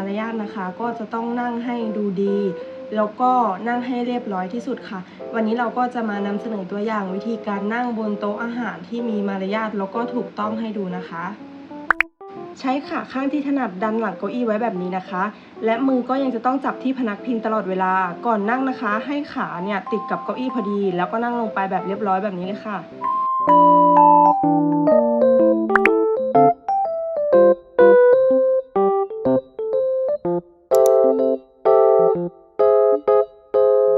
ารยาทนะคะ ก็จะต้องนั่งให้ดูดี แล้วก็นั่งให้เรียบร้อยที่สุดค่ะ วันนี้เราก็จะมานำเสนอตัวอย่างวิธีการนั่งบนโต๊ะอาหารที่มีมารยาทแล้วก็ถูกต้องให้ดูนะคะ ใช้ขาข้างที่ถนัดดันหลังเก้าอี้ไว้แบบนี้นะคะ และมือก็ยังจะต้องจับที่พนักพิงตลอดเวลาก่อนนั่งนะคะ ให้ขาเนี่ยติดกับเก้าอี้พอดี แล้วก็นั่งลงไปแบบเรียบร้อยแบบนี้เลยค่ะ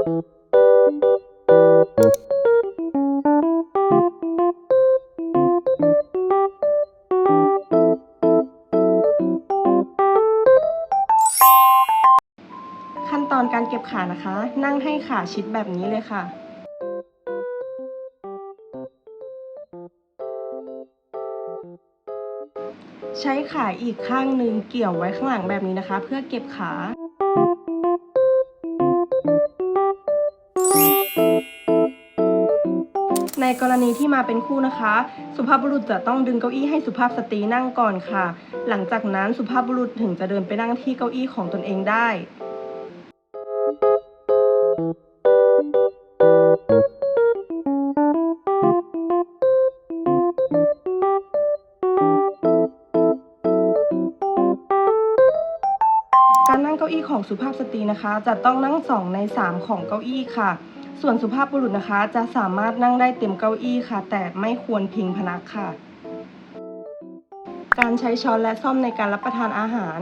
ขั้นตอนการเก็บขานะคะ นั่งให้ขาชิดแบบนี้เลยค่ะใช้ขาอีกข้างหนึ่งเกี่ยวไว้ข้างหลังแบบนี้นะคะ เพื่อเก็บขา ในกรณีที่มาเป็นคู่นะคะ สุภาพบุรุษจะต้องดึงเก้าอี้ให้สุภาพสตรีนั่งก่อนค่ะ หลังจากนั้นสุภาพบุรุษถึงจะเดินไปนั่งที่เก้าอี้ของตนเองได้ การนั่งเก้าอี้ของสุภาพสตรีนะคะ จะต้องนั่งสองในสามของเก้าอี้ค่ะ ส่วนสุภาพบุรุษนะคะจะสามารถนั่งได้เต็มเก้าอี้ค่ะ แต่ไม่ควรพิงพนักค่ะ การใช้ช้อนและซ่อมในการรับประทานอาหาร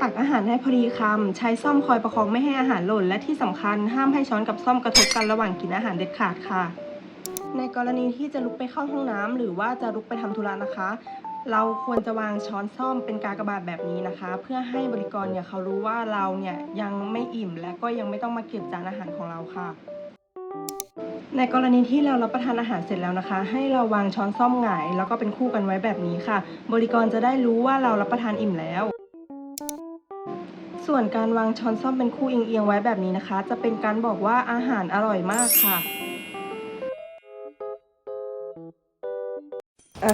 ตักอาหารให้พอดีคำใช้ซ่อมคอยประคองไม่ให้อาหารหล่น และที่สำคัญห้ามให้ช้อนกับซ่อมกระทบกันระหว่างกินอาหารเด็ดขาดค่ะ ในกรณีที่จะลุกไปเข้าห้องน้ำหรือว่าจะลุกไปทำธุระนะคะ เราควรจะวางช้อนซ่อมเป็นกากบาทแบบนี้นะคะ เพื่อให้บริกรเนี่ยเขารู้ว่าเราเนี่ยยังไม่อิ่มและก็ยังไม่ต้องมาเก็บจานอาหารของเราค่ะ ในกรณีที่เรารับประทานอาหารเสร็จแล้วนะคะ ให้เราวางช้อนซ่อมหงาย แล้วก็เป็นคู่กันไว้แบบนี้ค่ะ บริกรจะได้รู้ว่าเรารับประทานอิ่มแล้ว ส่วนการวางช้อนซ่อมเป็นคู่เอียงๆไว้แบบนี้นะคะ จะเป็นการบอกว่าอาหารอร่อยมากค่ะอะ